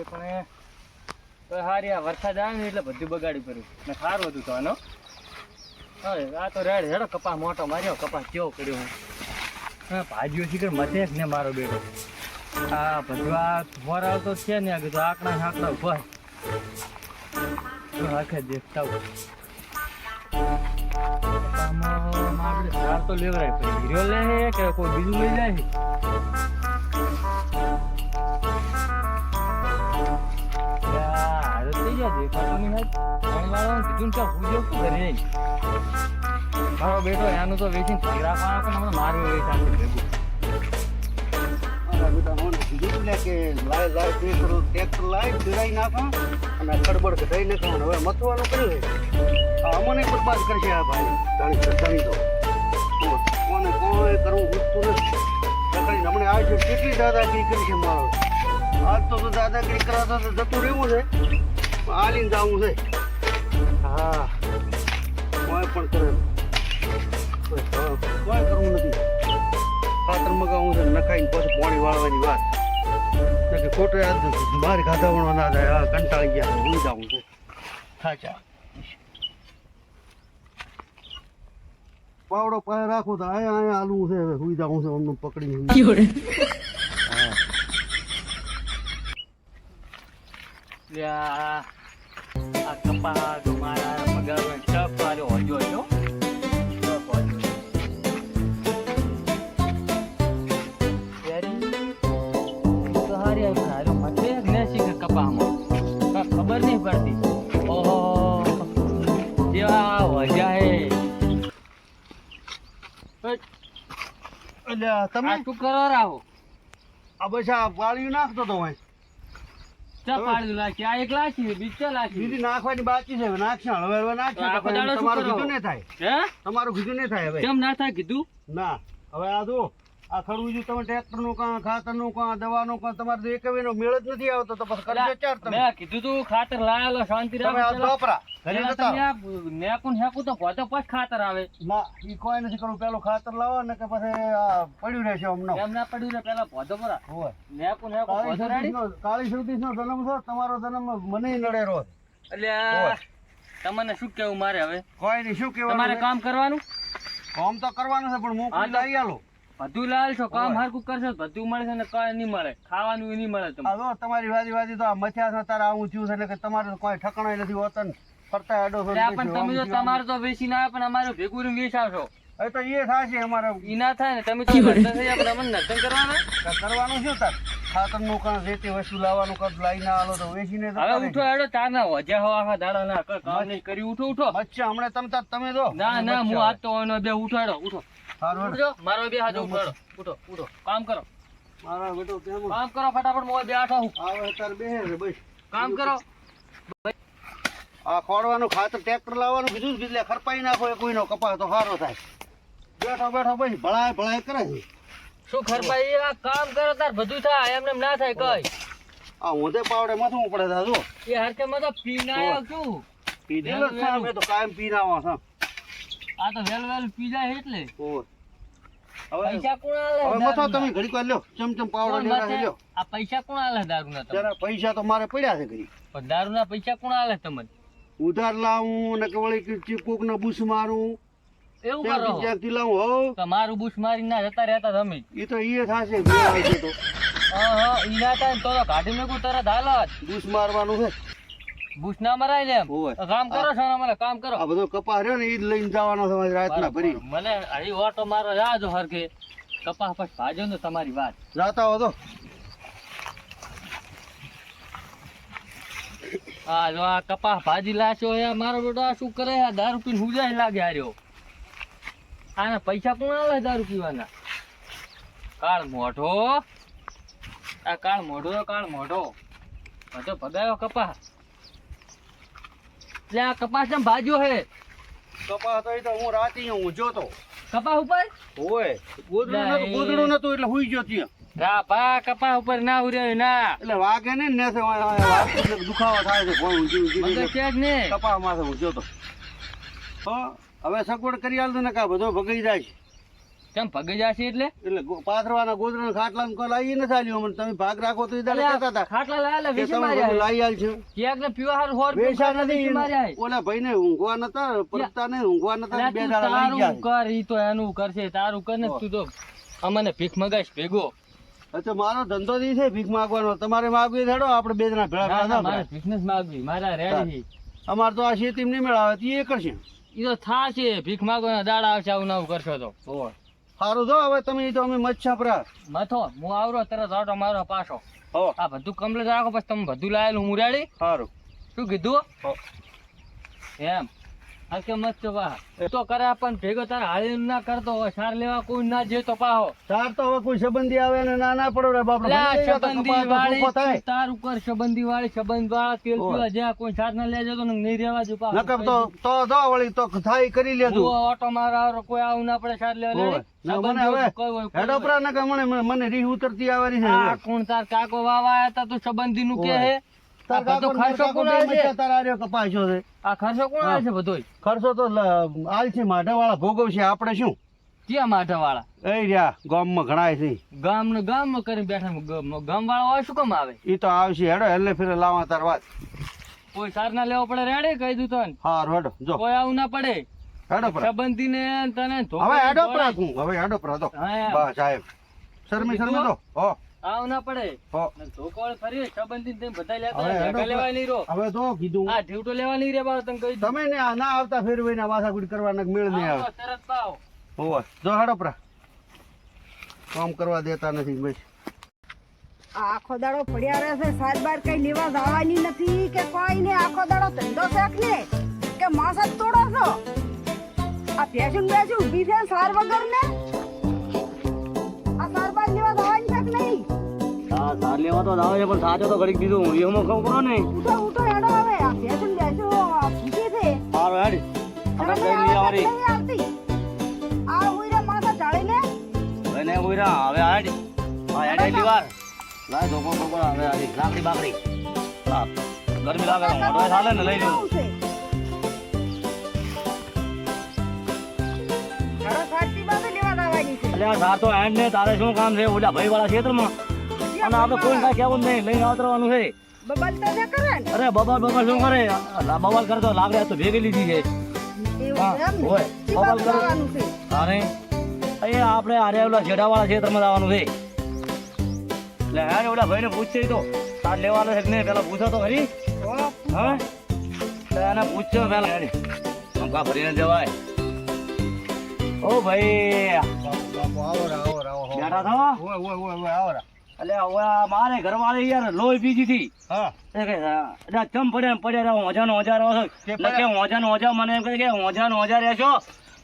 એ પણ તો હારી આ વરસાદ આવે ને એટલે બધું બગાડી પડ્યું. ને સારું હતું તો આનો હવે, આ તો રેડ હેડો કપા મોટો માર્યો કપા કેવો કર્યો હું. હા, ભાજીઓ શીખર મતે જ ને મારો બેટો. આ બધું આ ફોર આવતો છે ને, આ કીધું આકડા આકડા તો આખે દેખતા હોય. આપણે તો લેવરાય પછી હીરો લે કે કોઈ બીજું લઈ જાય ગયા દેખાતો નહીં પાણીવાળાને કીધું ને ચાલ પૂજો શું કરે? મારો બેટો એનું તો વેચી પણ હમણાં મારું છે કે છે. કેટલી દાદાગીરી કરી છે તો દાદાગીરી કરાતો જતું રહેવું છે. હાલીને જવું છે. હા. કોઈ પણ કરે. કોઈ કરવું નથી. ખાતર મગાવું છે નખાઈને પછી પાણી વાળવાની વાત. એટલે કે ખોટો યાદ બહાર ખાધા વણો ના થાય હા કંટાળી ગયા હું જાઉં છે. સાચા. પાવડો પાસે રાખો તો આયા આયા આલવું છે હવે સુઈ જાઉં છે અમને પકડીને. હુઈ. હા લે આ આ કપા તો મારા પગારનો ટપ વાળો હોજો હતો. ટપ હોજો. યારી, તો હારી આ હારો મથે જ ને શીખે કપામાં. કાંઈ ખબર નહીં પડતી ઓહો જેવા વજા હે એટલે આ તમે આ શું કરો રાહો આ બસ આ પાણી નાખતો તો હોય નાખવાની બાકી છે નાખશે શું તમારું કીધું ને થાય. તમારું કીધું ને થાય હવે. કેમ ના થાય કીધું? ના હવે આ જો આ ખરું જો તમે ટ્રેક્ટરનું કાં કા કાં દવાનું કાં તમારે એક નો મેળ જ નથી આવતો તો પછી કરજો ચાર તમે. મેં કીધું તું ખાતર લાયેલો શાંતિ તમે પછી ખાતર આવે. ના ઈ કોઈ નથી કરવું પેલું ખાતર લાવો ને કે પછી આ પડ્યું રહેશે હમણાં. એમ ના પડ્યું ને પેલા પોતો પરા નેકું નેકું કાળી પોતો નો જન્મ થયો તમારો જન્મ મને નડેરો એટલે તમને શું કેવું મારે હવે? કોઈ નહીં શું તમારે કહેવાનું કામ કરવાનું? કામ તો કરવાનું છે પણ હું લઈ આલો. બધું લાલ છો કામ. હરકું કરશો તો બધું મળે છે ને કઈ નહીં મળે. ખાવાનું નહીં મળે તમને. તમારી વાજી વાજી તો આ મથ્યા છે તારા આવું થયું છે એટલે કે તમારે કોઈ ઠકણો નથી હોતા ફરતા આડો છો પણ તમે આમ તમારે તો વેચી ના આવે પણ અમારું ભેગું વેચાવશો. એ તો એ થશે અમારે. ઈ ના થાય ને તમે તો નર્તન થઈ જાય પણ અમને નર્તન કરવાના. કરવાનું શું તાર? ખાતરનું કાં જે તે વસ્તુ લાવવાનું કદ લાઈ ના આલો તો વેચીને હવે ઉઠો હેડો તાર ના વજ્યા હો આખા દાડા ના કામ નહીં કરી ઉઠો ઉઠો. બચ્ચા હમણાં તમે તાર તમે દો ના ના હું. આજ તો બે ઉઠો ઉઠો. ઉઠજો. મારો બે હાથ ઉઠો. ઉઠો ઉઠો. કામ કરો. મારા બેટો કેમ કામ કરો ફટાફટ મોય બે આઠો હું આવે તાર છે બસ. કામ કરો. આ ખોડવાનું ખાતર ટ્રેક્ટર લાવવાનું કીધું જ ખરપાઈ નાખો એ કોઈનો કપાસ તો સારો થાય. બેઠો બેઠો બસ. ભળાય ભળાય કરે છે. શું ખરભાઈ આ કામ કરો તાર બધું થાય. એમને એમ ના થાય કઈ. આ ઊંધે પાવડે માથું પડે જો એ હરકે માં તો પી ના આવ્યો શું પીધેલો છે અમે તો કાયમ પીને આવા છે. આ તો વેલ વેલ પી જાય એટલે. હવે પૈસા કોણ આલે? હવે મથો તમે ઘડી કો લ્યો. ચમચમ પાવડો માથે? લ્યો. આ પૈસા કોણ આલે દારૂ ના જરા પૈસા તો મારે પડ્યા છે ઘડી પણ દારૂ ના પૈસા કોણ આલે તમને? ઉધાર લાવું ને કે વળી ચીપુક ને બુસ મારું. એવું કરો. ત્યાંથી લાવું હો. તમારું બુશ મારી ના જતા રહેતા તમે. એ તો એ થશે તો. હા હા ઈ ના થાય તો કાઢી મેકું તરત હાલત. બુસ મારવાનું છે. બુશ ના મરાય ને કામ કરો છો મને કામ કરો. આ બધો કપા રહ્યો ને એ લઈને જવાનો છે રાતના ભરી. મને અહીં ઓટો મારો જાજો હરખે. કપાસ પછી ભાજો ને તમારી વાત. જાતા હો તો. આ જો આ ભાજી લાશો હે મારો બેટો આ શું કરે આ દારૂ પીને હુજાય લાગે હાર્યો? આના પૈસા કોણ આવે દારૂ પીવાના? કાળ મોઢો. આ કાળ મોઢો કાળ મોઢો. બધો ભગાયો કપાસ. એટલે આ કપાસ ને ભાજ્યો હે. કપાસ તો એ તો હું રાતે અહીંયા ઊંઝો તો. કપાસ ઉપર? ઓય ગોદડું નતું ગોદડું નતું એટલે હુઈ ગયો ત્યાં. રા ભા કપાસ ઉપર ના ઉર્યો ના. એટલે વાગે ને ને દુખાવો થાય છે કોઈ ઊંચી ઊંચી છે જ ને. કપા માથે ઊંઝો તો. હવે સગવડ કરી આલતો ને કા બધો ભગાઈ જાય છે. કેમ પગે જાશે એટલે? એટલે પાથરવાના ગોદરાના ખાટલા ને લાવી નથી ચાલ્યો અમને. તમે ભાગ રાખો તો ઈ દાડે કહેતા હતા ખાટલા લાયા કે વેચી માર્યા લાઈ આલ છે. ક્યાંક ને પીવા હારું હોર વેચા માર્યા નથી ઓલા ભાઈને ઊંઘવા નતા પરતા ને ઊંઘવા નતા બે દાડા લાઈ ગયા તારું કર ઈ તો એનું કરશે તારું કર ને તું તો અમને ભીખ મગાઈશ ભેગો. અચ્છા મારો ધંધો દી છે ભીખ માંગવાનો. તમારે માગવી ધડો આપણે બે જણા ભેળા ના, ભેળા ના, ના મારે બિઝનેસ માગવી મારા રેડી અમાર તો આ શેતી નહીં મેળાવે એ કરશે. ઈ તો થાશે ભીખ માગવાના દાડા આવશે આવું નવું કરશો તો. સારું જો હવે તમે તો અમે મચ્છાપરા મથો હું આવરો તરત ઓટો મારો પાછો. હો. આ બધું કમ્પ્લીટ રાખો પછી તમે બધું લાયેલું મુરાડી સારું શું કીધું? હો. એમ. આ મત છો બા તો કરે પણ ભેગો તારે હાલી ના કરતો હોય સાર લેવા કોઈ ના જે તો પાહો. સાર તો હવે કોઈ સંબંધી આવે ને ના ના પડો રે બાપ સંબંધી વાળી તાર ઉપર સંબંધી વાળી સંબંધ વાળા તેલ પીવા જ્યાં કોઈ સાર ના લેજો તો નહીં રહેવા જો પાહો. નકર તો તો દો વળી તો થાય કરી લેજો. ઓટો મારા કોઈ આવું ના પડે સાર લેવા. મને રીહ ઉતરતી આવવાની છે કોણ તાર કાકો વાવા આયા તા તું સંબંધી નું કે હે? બધો કાકો ને માર ખર્ચો કોણ આવે છે? મચ્છા કપાસ્યો છે. આ ખર્ચો કોણ આવે છે બધોય? ખર્ચો તો લ- આલ છે માઢા વાળા ભોગવશે. આપણે શું? ક્યાં માઠા વાળા એ રહ્યા ગામમાં ઘણાય છે. ગામ ને ગામ કરી બેઠા ગામ વાળા હોય શું કામ આવે? એ તો આવશે હેડો એટલે ફેરે લાવા તાર વાત. કોઈ સાર ના લેવો પડે રેડે કહી દઉં તને. હારું હેડો જો. કોઈ આવું ના પડે. હેડો પરા સંબંધી ને તને હવે હેડો. હું હવે હેડો પરા તો બસ સાહેબ શરમી શરમી તો હો. આવું ના પડે. હો. ને ધોકો વાળે ફરી સંબંધી તેમ બધા લેતા લેવાય નહીં રો હવે તો કીધું. આ ઢીવટો લેવા નહીં રે બાળ તને કહી તમે ને આ ના આવતા ફેરવી ના માથાકૂટ કરવાના મેળ નહીં આવે તરત પાવ હોવે. જો હેડો પરા. કામ કરવા દેતા નથી ભાઈ આ આખો દાડો પડ્યા રહેશે સાર બાર કઈ લેવા જવાની નથી કે કોઈ ને આખો દાડો ધંધો શેખ ને કે માસ જ તોડો છો? આ ભેસું બેસું બીજે સાર વગર ને? લેવા તો આવે છે પણ સાચો તો ઘડીક દીધું હું એમાં કહું કરો ને. ઉઠો ઉઠો હેડો હવે. આ બેસું. છે. હેડ. આપણે આવતી. ઉઈરા માથા ઢાળી ઉઈરા. હવે હેડ. હા હેડ એટલી વાર. લાય ધોકો ધોકો. હવે આ લાકડી બાકડી. હા ગરમી લાગે તો ચાલે ને લઈ લેવું છે સાચી બાબે લેવા છે. હેડ ને તારે શું કામ છે? ઓલા ભાઈ વાળા ક્ષેત્રમાં અને આપણે કોઈ ના કેવું નહીં લઈને આવતરવાનું છે. બબલ તો ને કરે ને. અરે બબલ બબલ શું કરે? બબલ કરતો લાકડી તો ભેગી લીધી છે. હા, હોય. બબલ કરે. છે? અરે એ આપણે આરે ઓલા છે તમે આવવાનું છે. એટલે હેડ ઓલા ભાઈને પૂછશે તો તાર લેવાનો છે ને પેલા પૂછો તો ખરી. હા એને પૂછજો પેલા હેડ પંખા ભરીને જવાય. ઓ ભાઈ. આવો આવો આવો બેઠા ઓય ઓય ઓય ઓય આવો રા. એટલે હવે મારે ઘરવાળી યાર લોહી પીધી હતી. એટલે ચમ પડે ને પડ્યા રહો ઓજાનો ઓજા રહો છો. કે ઓજાનો ઓજા મને એમ કહે કે ઓજાનો ઓજા રહેશો.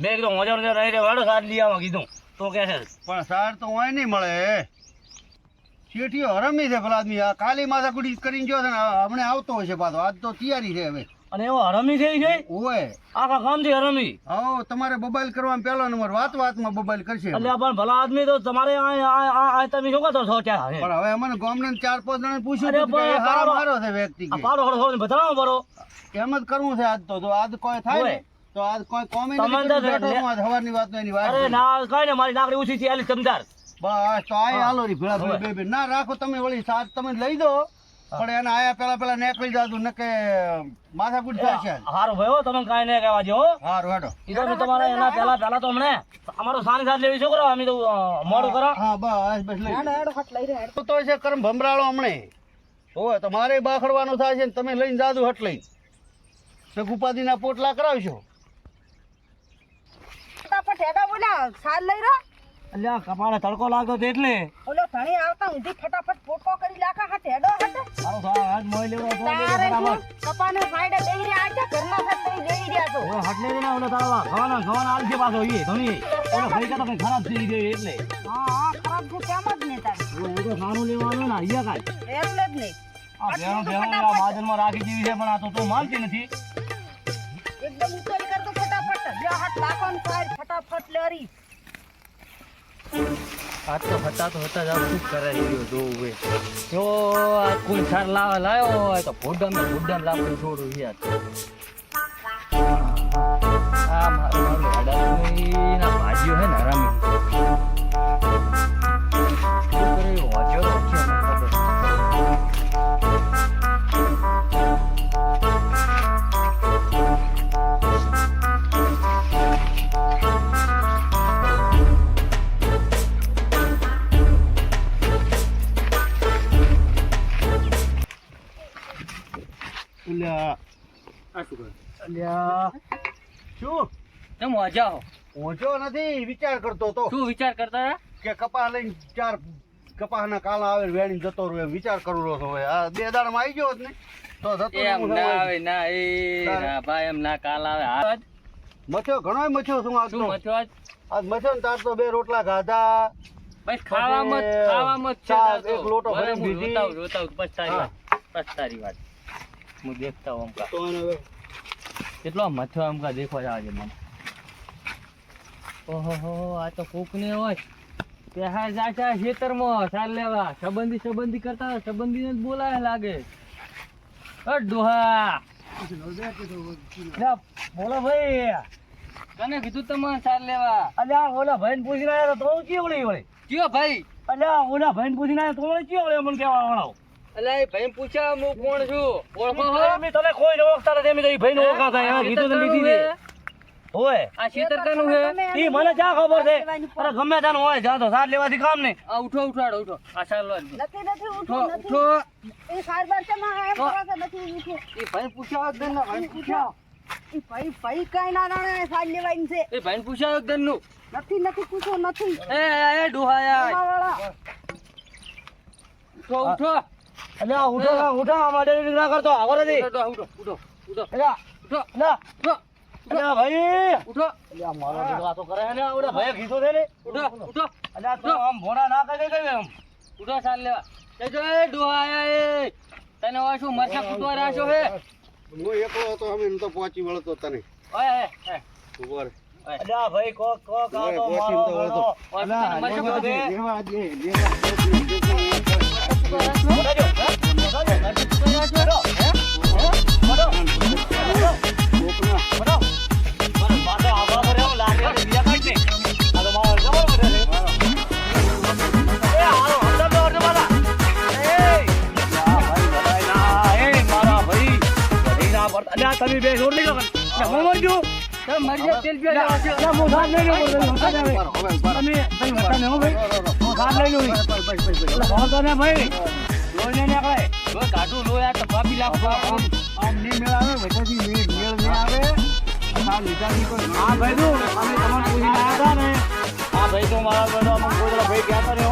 મેં કીધું ઓજાનો ઓજા રહી રહ્યો હેડો સાર લઈ આવો કીધું. તો કે છે. પણ સાર તો હોય નહીં મળે. શેઠીઓ હરમી છે પેલા આદમી. આ કાલી કુડી કરીને ગયો છે ને હમણાં આવતો છે પાછો. આજ તો તૈયારી છે હવે. અને એવો હરમી થઈ છે? ઓય. આખા ગામથી હરમી. આવો તમારે મોબાઈલ કરવામાં પહેલો નંબર. વાત વાતમાં મોબાઈલ કરશે એટલે પણ ભલા આદમી તો તમારે આ તમે શું કરતો છો ત્યાં પણ હવે અમને ગામના ચાર પાંચ જણા પૂછ્યું મારો છે વ્યક્તિ. પાડો હળો હળો બતાવો બરો એમ જ કરવું છે આજ તો. આજ કોઈ થાય ને તો આજ કોઈ કોમી તમે નથી તો કરતું, બેઠો લે- સવારની એની વાત અરે ના કઈ ને મારી નાકડી ઉછી છે ચાલી સમજાર. બસ તો આય હાલો રી ભેળા બે બે. ના રાખો તમે વળી સાત તમે લઈ દો. પણ એને આયા પેલા પેલા નીકળી જાતું ને કે માથાકૂટ થશે હારું ભાઈ તમે કાંઈ નહીં કહેવા જો હારું હેડો. ઈ તો તમારે એના પેલા પેલા તો હમણે અમારો સાની સાથ લેવી છોકરો અમે તો મોડું કરો. હા બસ બસ લઈ હેડો હેડો હટ લઈ રહ્યો તો તો છે કરમ ભમરાળો હમણે ઓય તમારે મારે બાખડવાનું થાય છે ને તમે લઈને જાદુ હટ લઈ સગુપાદીના પોટલા કરાવશો ફટાફટ હેડો બોલા સાર લઈ રહ્યો એટલે આ કપાળે તડકો લાગતો તો એટલે. ઓલો ધણી આવતા ઊંધી ફટાફટ પોટકો કરી લાખા હાથે હેડો હાથે. સારું તો આજ મોય લેવો તો બરાબર. કપાને સાઈડે બેહી રહ્યા છે ઘરમાં ફટ તમે જઈ રહ્યા છો. ઓય હટ ને ઓલો તારા ખાવાના આલ છે પાછો ઈ ધણી. ઓલો ભાઈ કહેતો કઈ ખરાબ થઈ ગયો એટલે. હા હા ખરાબ છે કેમ જ ને તારે ઓ તો સાનું લેવાનું ને અહીંયા કાંઈ. એટલે જ નહીં. આ ભેણો ભેણો આ બાજનમાં રાખી દીધી છે પણ આ તો તું માનતી નથી. એકદમ ઉતરી કરતો ફટાફટ. જો હાથ લાખો ને ફટાફટ લેરી. આ તો હતા તો હતા જાવ શું કરાઈ ગયો જોવું. ભાઈ જો આ કોઈ સાર લાવા લાવ્યો હોય તો ભૂડન ભૂડમ લાકડું છોડું યાર. આ મારું મારું ના ભાજીઓ હે ને હરામી અલ્યા આ શું અલ્યા શું તમે હોજા હો પહોંચ્યો નથી વિચાર કરતો તો શું વિચાર કરતા કે કપા લઈને ચાર કપાસના કાલા આવે વેણી જતો રહ્યો વિચાર કરું રહ્યો હવે આ બે દાડમાં આવી ગયો ને? તો થતો એમ ના આવે ના એ ના ભાઈ એમ ના કાલા આવે. આ મચ્યો ઘણોય મચ્યો શું આજ શું મચ્યો આજ? આજ મચ્યો ને તાર તો બે રોટલા ખાધા. બસ ખાવામાં ખાવામાં. એક લોટો હું દીધી. રોતાવ રોતાવ બસ વાત બસ તારી વાત. હું દેખતા હોઉં તો હવે કેટલો મથો આમ દેખવા દેખો છે મને. ઓહો હો આ તો કોક ને હોય. કે હા જાશા ખેતરમાં સાર લેવા. સંબંધી સંબંધી કરતા હોય સંબંધીને જ બોલાય લાગે. અ ડોહા. બોલો ભાઈ. કને કીધું તમારે સાર લેવા? અલ્યા ઓલા ભાઈને પૂછીને આવ્યા તો હું ચીવડી વળી કયો ભાઈ? અલ્યા ઓલા ભાઈને પૂછીને આવ્યા તો હું ચીવડી મને કેવા વાળો. અલા એ ભાઈ પૂછ્યા હું કોણ છું? ઓળખો હો? તમે તને કોઈ ઓળખતા નથી એમ તો ભાઈ ભાઈને ઓળખાતા એના કીધું તો લીધી છે. ઓય આ ખેતર કાનું છે ઈ મને જા ખબર છે? અરે ગમે તને હોય જા તો સાર લેવાથી કામ નહીં. આ ઉઠો ઉઠાડો ઉઠો. આ સાર લો નથી નથી ઉઠો ઉઠો એ સાર બાર છે માં આ કે નથી ઉઠો. એ ભાઈ પૂછ્યા વગર ના ભાઈ પૂછ્યા. એ ભાઈ ભાઈ કઈ ના જાણે સાર લેવાની છે. એ ભાઈ પૂછ્યા વગરનું. નથી નથી પૂછો નથી. એ એ ડોહાયા ઉઠો ઉઠો. અલ્યા ઉઠો ના ઉઠો અમારે ના કરતો આવો નથી. ઉઠો ઉઠો ઉઠો ઉઠો અલે ઉઠો ના ઉઠો અલે ભાઈ. ઉઠો. અલે મારો દીકરો આ તો કરે ને ઓલા ભાઈએ કીધું છે ને. ઉઠો ઉઠો. અલે તો આમ ભોણા ના કરે કઈ એમ? ઉઠો ચાલ લેવા. એ જો એ ડોહાયા એ. તને હવે શું મરસા કૂટવા રાશો હે? હું એકલો હતો અમે તો પહોંચી વળતો તને. ઓય હે ઉપર અલે ભાઈ કોક કોક આ તો મારો બેટો. મરસા કૂટવા દે. લેવા દે. ભાઈ વસાન ભાઈ? ભાઈ લોહી ને આપણે જો કાઢું લોહી આવે પછી મેળ મેળ નહીં આવે હા. તો અમે ને હા ભાઈ તો મારા બધા અમે ભાઈ ગયા હતા ને